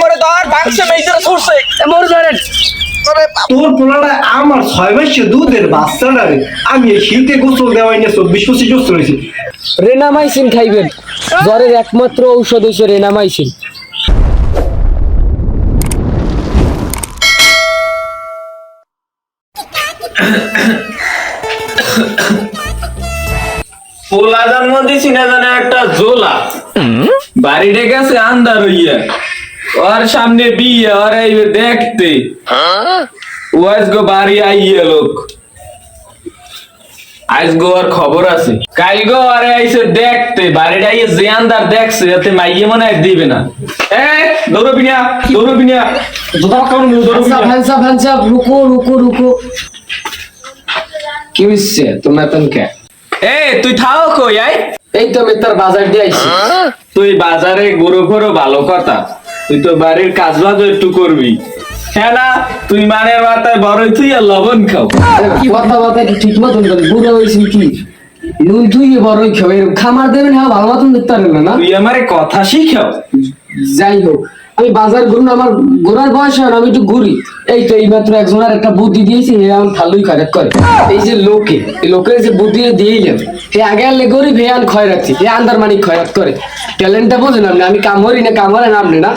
মরে ধর ভাঙছে মেয়েদের ছুটছে। মরে ধরেন তোর পোলাটা আমার ছয় মাসে দুধের বাচ্চাটা আমি শীতে গোসল দেওয়াই না চব্বিশ পঁচিশ বছর হয়েছে। রেনামাইসিন খাইবেন। জ্বরের একমাত্র ঔষধ হচ্ছে রেনামাইসিন। পোলা জন্ম দিছি না জানে একটা জোলা। বাড়িতে গেছে আন্দার হইয়া। ওর সামনে বিয়ে ওর আইবে দেখতে। ও আজগো বাড়ি আইয়ে লোক। আজগো আর খবর আছে। কালগো আরে আইছে দেখতে বাড়িটা আইয়ে যে আন্দার দেখছে এতে মাইয়ে মনে হয় দিবে না। এ দৌড়ো বিনিয়া দৌড়ো বিনিয়া জোতা কাউন দৌড়ো বিনিয়া ভান্সা ভান্সা রুকো রুকো রুকো। কি হচ্ছে তোমার তনকে এ তুই থাও কই আই? এই তো আমি তার বাজার দিয়ে আইছি। তুই বাজারে গরু ফরো ভালো কথা। তুই তো বাড়ির কাজ বাজ একটু করবি। হ্যাঁ না তুই মাথায় তুই আর লবণ খাও। কথা কথা কি ঠিক মতন কি? নুন তুই বড়ই খাবে এরকম খামার দেবেন হ্যাঁ ভালো মতন দেখতে পারবেন না তুই আমারে কথা শিখাও। যাই হোক আমি বাজার ঘুরুন আমার ঘোরার বয়স হয় আমি একটু ঘুরি। এই তো এইমাত্র একজনের একটা বুদ্ধি দিয়েছি এ আমার ভালোই খারাপ করে। এই যে লোকে এই লোকের যে বুদ্ধি দিয়েইলেন এ আগে আনলে গরিব হে আন খয়রাত এ আন্দার মানি খয়রাত করে। ট্যালেন্টটা বোঝেন আপনি আমি কামড়ি না কামড়েন আপনি না?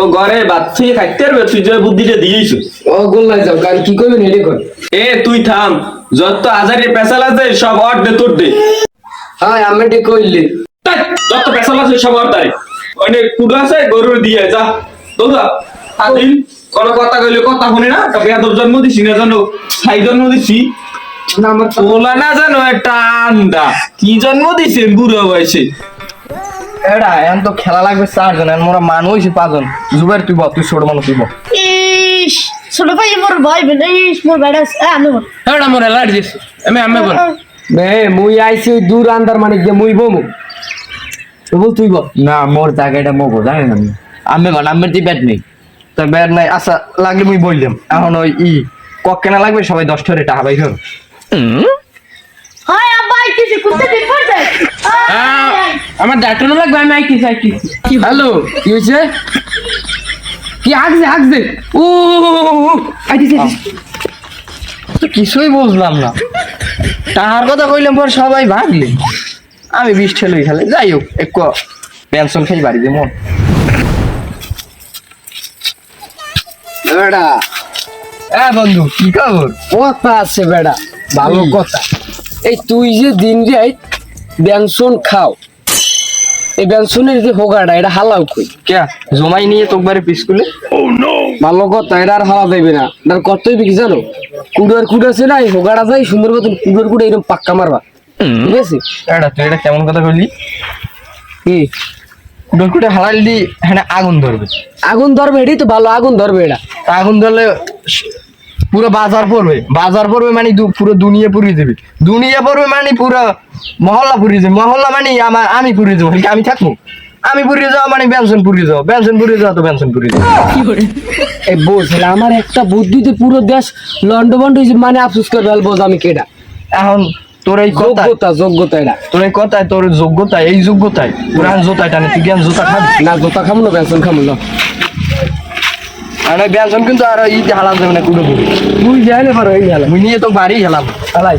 ও ঘরে ভাত তুই খাইতে পারবে তুই যে বুদ্ধিটা দিয়েছ ও গোল্লাই যাও কারণ কি করবেন হেডে কর এ তুই থাম যত আজারে পেশাল আছে সব অর দে তোর দে। হ্যাঁ আমি এটা কইলে। যত পেশাল আছে সব অর তাই অনেক কুড়ো আছে গরুর দিয়ে যা। দৌড়া। আদিন কোন কথা কইলে কথা শুনে না? তবে এত জন্ম দিছি না জানো? ছাই জন্ম দিছি। না আমার বলা না জানো একটা আন্দা। কি জন্ম দিছে বুড়ো বয়সে? এডা এখন তো খেলা লাগবে চারজন এখন মোরা মান হয়েছে পাঁচজন। জুবের তুই বল তুই ছোট মানুষ তুই বল। ইস ছোট ভাই মোর ভাই ইস মোর বেড়া আমি এডা মোরা লাড় দিস আমি আমি বল। বে মুই আইছি দূর আন্দার মানিক দিয়ে মুই বমু। তো বল তুই বল। না মোর জায়গাটা মোবো জানেন আমি আমি বল আমার দি ব্যাট নেই। তোর ব্যাট নাই আচ্ছা লাগলে মুই বললাম। এখন ওই ই কক কেনা লাগবে? সবাই দশ টাকা টাকা পাই হোক হাই আব্বা আইতেছে কুত্তে দিন পড়ছে আমার ডাক্তার লাগবে আমি হ্যালো কি হয়েছে? কি হাঁকছে হাঁকছে ও আইতিছে কিছুই বুঝলাম না। টাকার কথা কইলাম পর সবাই ভাগলি। আমি বিষ ঠেলে খেলে যাই হোক একটু পেনশন খাই বাড়ি মন বেড়া। হ্যাঁ বন্ধু কি খবর? কথা আছে বেড়া ভালো কথা। এই তুই যে দিন যাই ব্যঞ্জন খাও। এই ব্যঞ্জনের যে হোগাটা এটা হালাও কই? কে? জমাই নিয়ে তোকবারে পিসকুলে? ভালো কথা এটা আর হালা দেবে না। তার কতই বিকি জানো? কুড়ার কুড়া আছে না এই হোগাটা যাই সুন্দর মতন কুড়ার কুড়ে এরকম পাক্কা মারবা। ঠিক আছে? এটা তুই এটা কেমন কথা বললি? কি? ডকুটে হালালি হ্যাঁ আগুন ধরবে। আগুন ধরবে এটাই তো ভালো আগুন ধরবে এটা। আগুন ধরলে পুরো বাজার পড়বে। বাজার পড়বে মানে পুরো দুনিয়া পুরিয়ে দেবে। দুনিয়া পড়বে মানে পুরো মহল্লা পুরিয়ে যাবে মহল্লা মানে আমার আমি পুরিয়ে যাব খালি আমি থাকব। আমি পুরিয়ে যাওয়া মানে ব্যঞ্জন পুরিয়ে যাওয়া। ব্যঞ্জন পুরিয়ে যাওয়া তো ব্যঞ্জন পুরিয়ে যাওয়া এই বোঝ আমার একটা বুদ্ধিতে পুরো দেশ লন্ডভন্ড হয়েছে মানে আফসোস করবে হলে বোঝ আমি কেডা? এখন তোর এই কথা যোগ্যতা যোগ্যতা এটা। তোর এই কথায় তোর যোগ্যতায় এই যোগ্যতায় পুরান জোতায় টানে তুই জ্ঞান জোতা খাবি? না জোতা খামো না বেসন খামো না। আর ওই ব্যঞ্জন কিন্তু আর ই হালাম যাবে না তুই যাই না পারো এই গেল মুই নিয়ে তো বাড়ি হেলাম। চালাই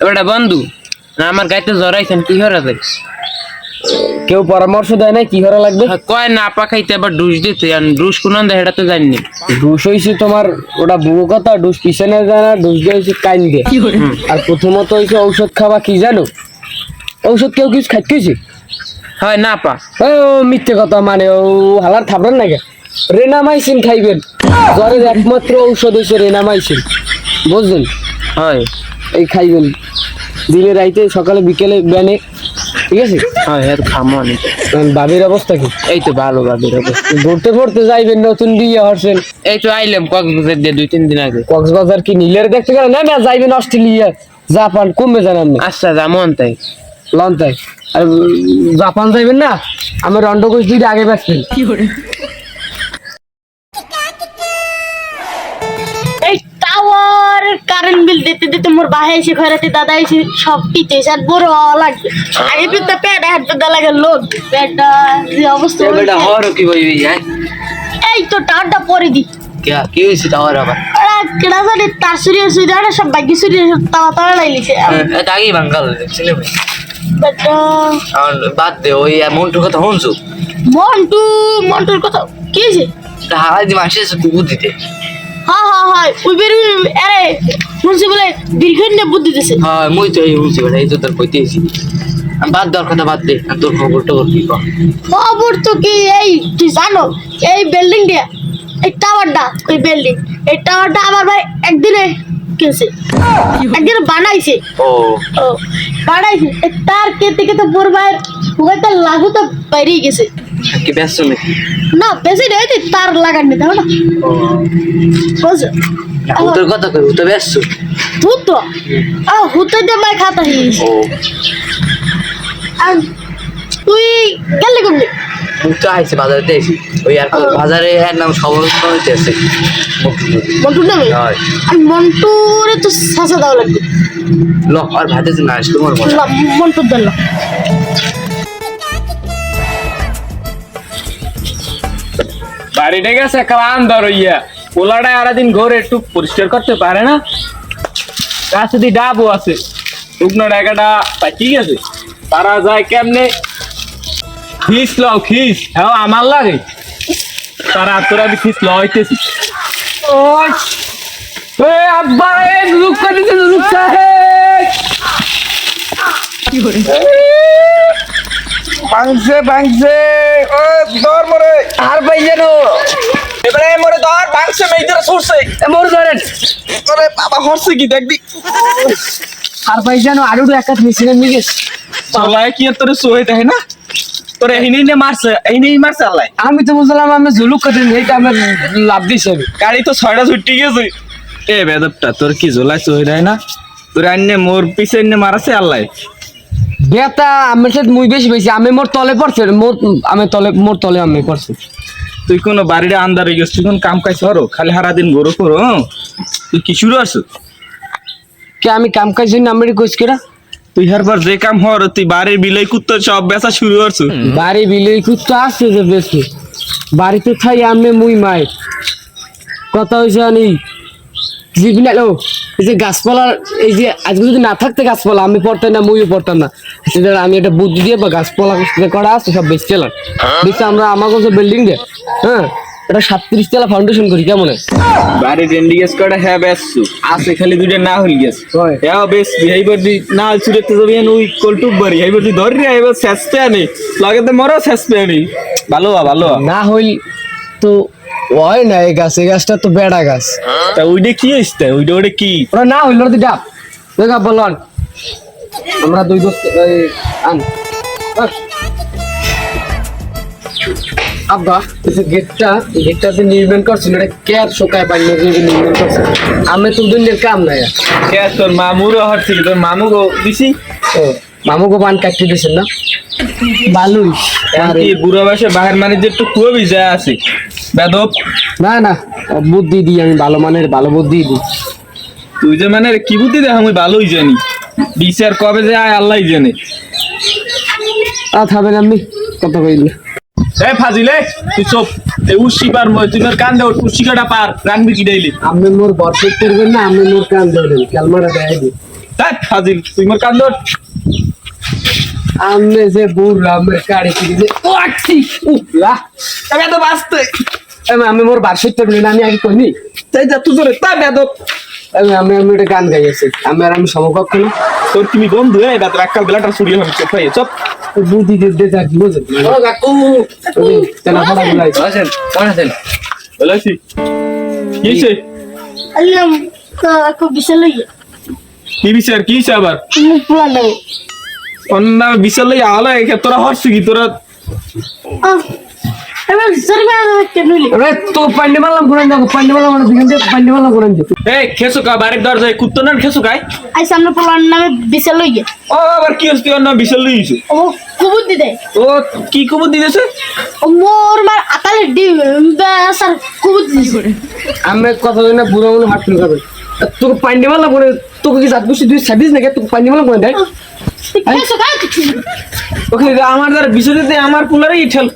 এবারে বন্ধু না আমার গাইতে জড়াইছেন কি হরে কেউ পরামর্শ দেয় না কি করা লাগবে? কয় না পা খাইতে আবার ডুস দিতে আর ডুস কোন দেয় এটা তো জানি ডুস হয়েছে তোমার ওটা বুড়ো কথা ডুস পিছনে যায় না ডুস দিয়েছে কাইন দিয়ে। আর প্রথমত হয়েছে ঔষধ খাওয়া কি জানো? ঔষধ কেউ কিছু খাইতেছে হয় না পা। ও মিথ্যে কথা মানে ও হালার থাপড়েন নাকি? রেনামাইসিন খাইবেন। জ্বরের একমাত্র ঔষধ হয়েছে রেনামাইসিন। বুঝলেন হয়। এই খাইবেন। দিনে রাইতে সকালে বিকেলে ব্যানে। ঠিক আছে? হ্যাঁ এর খামো এখন বাবির অবস্থা কি? এই তো ভালো ভাবে ঘুরতে ঘুরতে যাইবেন নতুন বিয়ে হরছেন। এই তো আইলাম কক্সবাজার দিয়ে দুই তিন দিন আগে। কক্সবাজার কি নীলের দেখতে গেলে? না না যাইবেন অস্ট্রেলিয়া জাপান কমবে জানান না আচ্ছা যেমন তাই লন্তাই। আর জাপান যাইবেন না আমার অন্ডকোষ দুইটা আগে এই টাওয়ার কারেন্ট বিল দিতে দিতে মোর বাহে এসে ঘরেতে দাদা এসে সব পিতে আর বড় লাগবে। আগে পিতে পেট হাত পেতে লাগে লোক যে অবস্থা বেটা হর কি বইবি হ্যাঁ এই তো টাটা পরে দি। কে কি হইছে তাওয়ার আবার? আরে কেডা জানি তার সুরিয়ে সুরিয়ে সব বাকি সুরিয়ে তাওয়া তাওয়া লাইলিছে বাঙ্গাল দেখছিলে ভাই বাদ দে ওই মন্টুর কথা শুনছো? মন্টু মন্টুর কথা কি হয়েছে? হারাই দি মাসে কুকুর দিতে হ্যাঁ হ্যাঁ হ্যাঁ ওই বেরু আরে শুনছি বলে দীর্ঘদিন বুদ্ধি দিতেছে। হ্যাঁ মুই তো এই শুনছি বেটা এই তো তোর কইতে এসি বাদ দেওয়ার কথা বাদ দে তোর খবর টবর কি খবর তো কি এই তুই জানো এই বিল্ডিং দিয়া এই টাওয়ারটা ওই বিল্ডিং এই টাওয়ারটা আমার ভাই একদিনে কিনছে একদিনে বানাইছে। ও। ও বানাইছে। তার কেতে কেতে পড়বার ওইটা লাগু তো বাইরে গেছে। কি ব্যস্ত নাকি? না বেশি নেই তার লাগাননি তাই না? ও। বুঝছ? তোর কথা কই তো ব্যস্ত? তুই তো আ হুতে দে মাই খাতা আর তুই গেলে কমলি মুই তো আইছি বাজারে ওই আর বাজারে এর নাম সবর হইতে আছে মন্টু হয়। আর মন্টুরে তো শাসা দাও লাগবে। ল আর ভাতে না আসলে তোমার মনে না, মন্টু দিল বাড়িটা গেছে পোলাটা আরাদিন ঘরে একটু পরিষ্কার করতে পারে না? কাছে দি ডাবও আছে। শুকনো ডাকাটা পাইকি গেছে। তারা যায় কেমনে? খিস লও খিস। হ্যাঁ আমার লাগে। তারা তোরা বি খিস লও হইতেছি ওই। এ আব্বা এ লুক করে দিতে লুক সাহেব ভাঙছে ভাঙছে। ও দর মরে। আর পাই যেন। এবারে মরে ধর ভাঙছে মেয়েদের সরছে মোর ধরেন। আরে বাবা হরছে কি দেখবি? আর পাই যেন আরও একটা মেশিনের নিয়ে গেছে। চলায় কি তোর সোয়ে দেয় না? তোর এহিনি নে মারছে এহিনি মারছে আল্লাহ। আমি তো বুঝলাম আমি জুলুক কাটে এইটা আমার লাভ দিছে। আমি গাড়ি তো ছয়টা ছুটি গেছে। এ বেদবটা তোর কি জোলাই সোয়ে দেয় না? তোর আন্নে মোর পিছে এনে মারাছে আল্লাহ। বেতা আমার সাথে মুই বেশি বেশি আমি মোর তলে পড়ছে মোর আমি তলে মোর তলে আমি পড়ছে। তুই কোন বাড়িটা আন্দার গেছিস তুই কোন কাম কাজ করো? খালি হারা দিন গরু করো? তুই কি শুরু আছো কে আমি কাম কাজ আমি কইস কেরা তুই হারবার যে কাম হর তুই বাড়ির বিলাই কুত্তো সব বেচা শুরু করছ। বাড়ি বিলে কুত্তা আসছে যে বেশি বাড়িতে খাই আমি মুই মাই। কথা হয়েছে আনি জীবনে ও এই যে গাছপালার এই যে আজকে যদি না থাকতে গাছপালা আমি পড়তাম না মুইও পড়তাম না। সেটা আমি একটা বুদ্ধি দিয়ে বা গাছপালা করা আছে সব বেশ চলার বেশি আমরা আমার কাছে বিল্ডিং দে হ্যাঁ? এটা সাতত্রিশ তলা ফাউন্ডেশন করি কেমন? বাড়ির রেন্ডি গেস কটা হ্যাঁ বেচছো। আছে খালি দুইটা না হল গেছ। হয়। বেশ এইবার দি না চুরেতে যাবি ওই কলটুক বাড়ি। এইবার তুই ধরি রে এবার শেষতে আনি। লাগেতে মরো শেষতে আনি। ভালো ভালো। না হইল তো হয় না এই গাছ এই গাছটা তো বেড়া গাছ। তা ওইটা কি হইছে? ওইটা ওটা কি? ওরা না হইল তুই ডাব। দেখা বলন আমরা দুই দোস্ত আন। বাস। আব্বা যে গেটটা গেটটা যে নির্মাণ করছিল এটা ক্যার শোকায় পানি যে নির্মাণ করছে? আমি তো দুনিয়ার কাম নাই। আর। তোর মামুরও হচ্ছিল তোর মামু গো দিছি? ও মামুকে দিয়েছেন না? আর বুড়ো বয়সে বাহির মানে যে একটু খুবই যায় আছে? বেদব? না না বুদ্ধি দিই আমি ভালো মানের ভালো বুদ্ধি দিই। তুই যে মানে কি বুদ্ধি দেখ আমি ভালোই জানি। বিচার কবে যে আয় আল্লাহ জানে। আর খাবেন আপনি কত কইলে। এ ফাজিলে তুই চোপ। এই উশি পার মই তুই মোর কান দে উশি কাটা পার রানবি কি ডাইলি আপনি মোর বরফেট করবেন না আপনি মোর কান ধরেন ক্যালমাটা দেয় দিই তাই ফাজিল তুই মোর কান ধর আমনে যে বুড়া আমার কাড়ি থেকে যে ও আছি উলা আমি তো আমি আমি মোর বার্ষিক তো না আমি আগে কইনি। তাই যা তুই ধরে তা বেদব। আমি আমি আমি একটা গান গাইছি আমি আর আমি সমকক্ষ না। তোর তুমি বন্ধু? এই রাত রাক্কাল বেলাটা ছুড়িয়ে হবে চোপ ভাই চপ বুদ্ধি দিয়ে দিয়ে থাকি বুঝে ও কাকু। তেনা ফলা গুলাই আছেন কেমন আছেন বলেছি কি হইছে? আলিয়াম খুব বিশাল লইয়া কি বিচার কি হইছে আবার? অন্য বিশাল লই আলো তোরা হরছি কি? তোরা মারলাম কোরআন যাব এই খেসু কা বাড়ির দরজায় কুত্তো না খেসু কাই আই সামনে পোলার নামে বিশাল লইয়া। ও আবার কি হচ্ছে অন্য বিশাল হইছে ও কুবুদ্ধি দেয় ও কি খবর দিতেছে? ও মোর মার আকালে ডিম স্যার কুবুদ্ধি দিছে। আমি কথা বলি না বুড়ো মনে হাত তুলে তোকে পাইন্ডে মালা করে তোকে কি জাত বসে তুই ছাব্বিশ নাকি? তোকে না। ওকে আমার দ্বারা বিষয়তে আমার পুলারই ঠেল।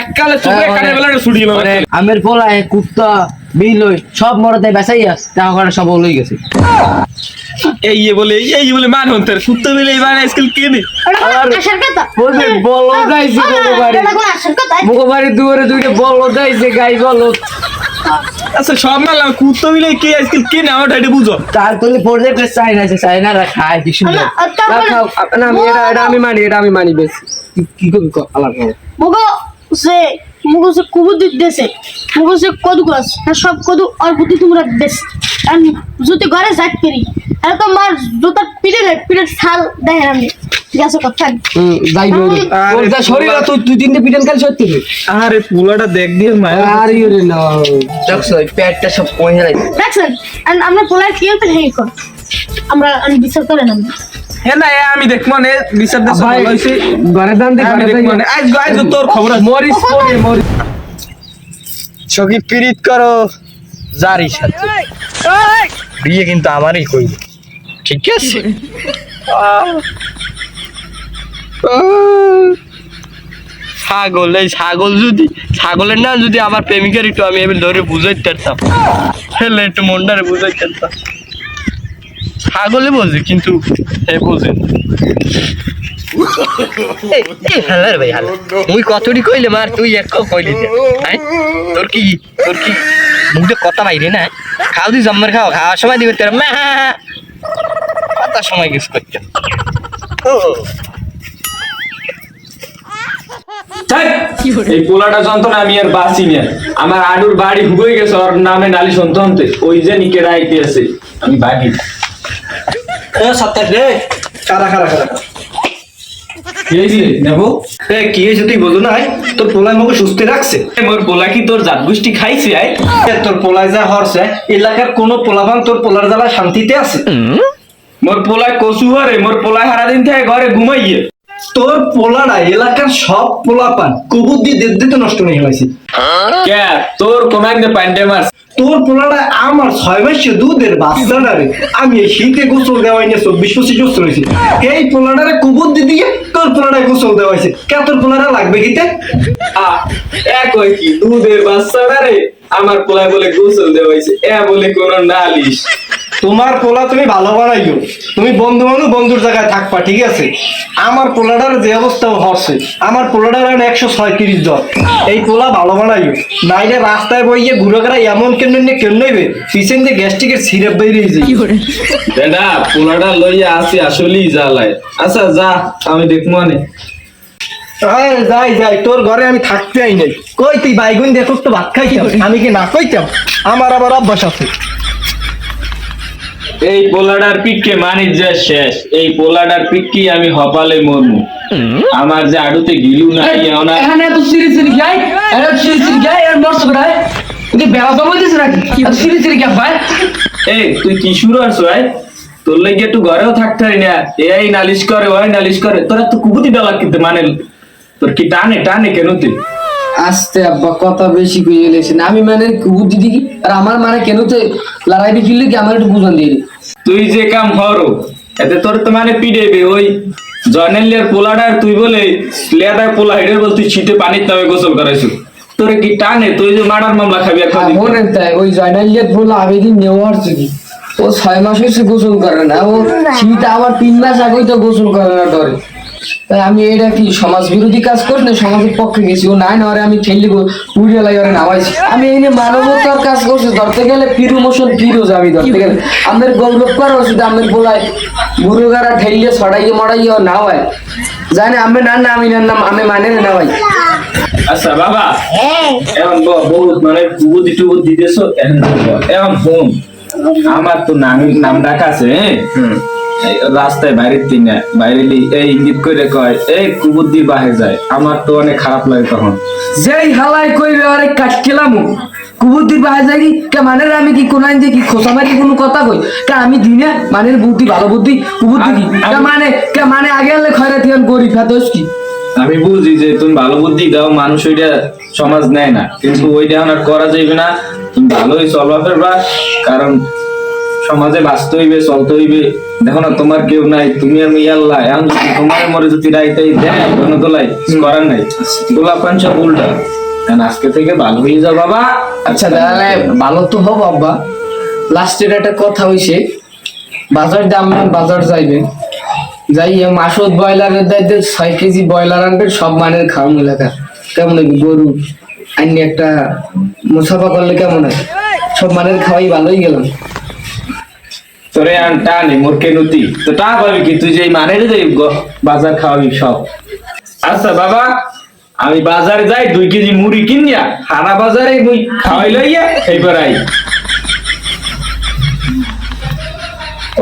এককালে চোখে হ্যাঁ, কানে বেলাটা ছুটি গেল মানে আমের পোলায় কুত্তা বিলই সব মরতে বেসাই আস। টাকা করে সব লই গেছে। এই বলে এই বলে মান হন্তার কুত্তা বলে এই মানে কোনো বলবে বলো বাড়ি। মুখো বাড়ি দুয়ারে দুইটা বলো যাইছে গাই বলো। আচ্ছা সব মারলাম কুত্তা বলে কে আজকাল কে না এটা বুঝো। তার তুলি খায় কি সুন্দর। না, আর না না আমি এটা এটা আমি মানি এটা আমি মানি বেশ। কি- মুগো সে মুগো সে দেশে। মুগো সে কদু গাছ হ্যাঁ সব কদু আর বুদ্ধি তোমরা দেশ। আমি যদি ঘরে যাক পেরি আর তো মার জুতা নেই পিঠের ছাল দেখেন আমি। ঠিক কথা যাই বলি। আরে তোর যা শরীর তুই তুই তিনটে পিটন খালি সত্যি আরে পুলাটা দেখ দিয়ে মায়া আর না। দেখছ এই পেটটা সব দেখছেন আর আমরা পোলার কি হতে হেই কর? আমরা আমি বিচার করে নাম হ্যাঁ না আমি দেখ মানে বিচার দেশ ভালো হইছে। ঘরে দান দে ঘরে দেখ মানে আজ আজ তোর খবর আছে। মরিস পরে মরিস। সখী পিরিত করো। জারি সাথে। বিয়ে কিন্তু আমারই কইল। ঠিক আছে? ছাগল এই ছাগল যদি ছাগলের না যদি আমার প্রেমিকার একটু আমি এবার ধরে বুঝাইতে পারতাম। হেলে একটু মনটারে বুঝাইতে পারতাম। ছাগলে বোঝে কিন্তু হে বোঝে হালার ভাই হালার মুই কতটি কইলে মার তুই এক কইলি হ্যাঁ? তোর কি তোর কি মুখে কথা বাইরে না? খাও তুই জম্মের খাও খাওয়ার সময় দিবে তোর। মা কথা সময় গেছ করতে ও। এই পোলাটা যন্ত্রণা আমি আর বাঁচি না। আমার আডুর বাড়ি হুয়ে গেছে ওর নামে নালি ওই যে নিকে রাইতে আছে আমি বাগি। রে কি হয়েছে নেব? এ কি তুই বলো না তোর পোলায় সুস্থ রাখছে। মোর পোলা কি তোর জাত গোষ্ঠী খাইছে আই এ, তোর পোলায় যা হরছে এলাকার কোন পোলাবান তোর পোলার জ্বালা শান্তিতে আছে। মোর পোলায় কচু হরে মোর পোলায় সারাদিন থেকে ঘরে ঘুমাইয়ে। তোর পোলাটা এলাকার সব পোলাপান কবুর দিয়ে দেড় দিতে নষ্ট নিয়ে হয়েছে। কে? তোর কোন একদিন পান্ডে মার তোর পোলাটা আমার ছয় মাসে দুধের বাচ্চাটা রে। আমি শীতে গোসল দেওয়াই নিয়ে চব্বিশ পঁচিশ বছর হয়েছে। এই পোলাটারে কুবুর দিয়ে দিয়ে তোর পোলাটায় গোসল দেওয়া হয়েছে। কে তোর পোলাটা লাগবে কিতে? আ, এক ওই কি দুধের বাচ্চাটা রে? আমার পোলায় বলে গোসল দেওয়াইছে এ বলে কোন নালিশ। তোমার পোলা তুমি ভালো বানাইও তুমি বন্ধু মানুষ বন্ধুর জায়গায় থাকবা ঠিক আছে? আমার পোলাটার যে অবস্থা হচ্ছে আমার পোলাটার এখন একশো ছয়ত্রিশ জন। এই পোলা ভালো বানাইও নাইলে রাস্তায় বইয়ে ঘুরে গেরা এমন কেন নিয়ে কেন নেবে পিছন দিয়ে গ্যাস্ট্রিকের সিরাপ বেরিয়ে যায়। দাদা পোলাটা লইয়া আসি আসলেই জ্বালায়। আচ্ছা যা আমি দেখব মানে হ্যাঁ যাই যাই তোর ঘরে আমি থাকতে আই নাই। কই তুই বাইগুন দেখো তো ভাত খাইতাম আমি কি না কইতাম? আমার আবার অভ্যাস আছে। এই পোলাডার পিককে মানিক যা শেষ। এই পোলাডার পিককি আমি হপালে মরমু আমার যে আড়ুতে গিলু না না এখানে এত সিরি সিরি গাই সিরি সিরি গাই আর মরছ করে তুই বেলা দিস নাকি? সিরি সিরি কে ভাই এই তুই কি শুরু আছো আই তোর লাগে একটু ঘরেও থাকতে হয় না। এই নালিশ করে ওই নালিশ করে। তোরা তো কুকুতি ডালা কিন্তু মানে তোর কি টানে টানে কেন তুই? আস্তে আব্বা কথা বেশি কইয়ে লেছেন আমি মানে বুদ্ধি দিকি আর আমার মানে কেন তো লড়াই বিকিলে কি আমার একটু বুঝান দিয়ে তুই যে কাম হরো এতে তোর তো মানে পিডেবে ওই পোলাডার তুই বলে লেদার পোলা হেডের বল তুই ছিটে পানির নামে গোসল করাইছু। তোরে কি টানে? তুই যে মার্ডার মামলা খাবি মনে তাই ওই জয়নালিয়াত বলল আবেদিন নেওয়ার ও ছয় মাস হয়েছে গোসল করে না ও শীত আবার তিন মাস আগেই তো গোসল করে না ডরে। তাই আমি এটা কি সমাজ বিরোধী কাজ সমাজের পক্ষে গেছি। ও নাই না আমি ঠেলি নামাইছি। আমি মানবতার কাজ করছি, ধরতে গেলে পিরু মোশন পিরোজ আমি ধরতে গেলে। আমাদের গৌরব করা ওষুধ আমাদের গুরুগারা ঠেলিয়ে, ছড়াইয়ে, মড়াইয়ে না হয় জানে, আমি না না, আমি আমি মানে না ভাই আচ্ছা বাবা। এখন বহুত মানে বুদ্ধি টুবুদ্ধি দিতেছো এখন আমার তো নাম নাম ডাক আছে হ্যাঁ? রাস্তায় বাইরের তিন বাইরে এই ইঙ্গিত করে কয় এই কুবুদ্ধি বাহে যায়। আমার তো অনেক খারাপ লাগে তখন। যেই হালাই কইবে আরে কাটকেলাম কুবুদ্দির বাহে যাই কে? মানে আমি কি কোনাই দিয়ে কি খোসা মারি কোনো কথা কই? কে আমি দিনে মানে বুদ্ধি ভালো বুদ্ধি কুবুদ্ধি কি? কে মানে কে মানে আগে খয়রাতি গরিব হাতস কি? আমি বুঝি যে তুমি ভালো বুদ্ধি দাও মানুষ ওইটা সমাজ নেয় না। কিন্তু ওইটা আর করা যাইবে না। তুমি ভালোই চলবা ফেরবা কারণ সমাজে বাঁচতে হইবে, চলতে হইবে। দেখো না, তোমার কেউ নাই। তুমি আমি আল্লাহ এখন যদি তোমার মরে যদি রাইতাই দেয় কোনো তোলাই করার নাই। পাঞ্চ উল্টা। এখন আজকে থেকে ভালো হয়ে যাও, বাবা। আচ্ছা তাহলে ভালো তো হব, আব্বা। লাস্টের একটা কথা হইছে। বাজার দাম বাজার যাইবেন। যাই মাসত ব্রয়লারের দায়িত্বে ছয় কেজি ব্রয়লার আনবেন, সব মানের খাওয়ান এলাকা কেমন গরু? আইনি একটা মুসাফা করলে কেমন হয়? সব মানের খাওয়াই ভালোই গেলাম। তোরে আন টানি, মোর কেনুতি তো তা পাবি কি, তুই যে মানের যে বাজার খাওয়াবি সব। আচ্ছা বাবা, আমি বাজারে যাই, দুই কেজি মুড়ি কিনিয়া, হারা বাজারে মুই খাওয়াই লইয়া এইবার আই।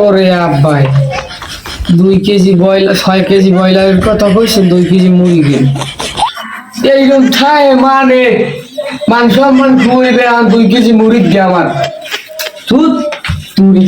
ওরে আব্বাই, দুই কেজি ব্রয়লার ছয় কেজি ব্রয়লারের কথা কইছে দুই কেজি মুরগি এইরকম ঠায় মানে মান সম্মান আর দুই কেজি মুড়ি দিয়ে আমার। তুই তুই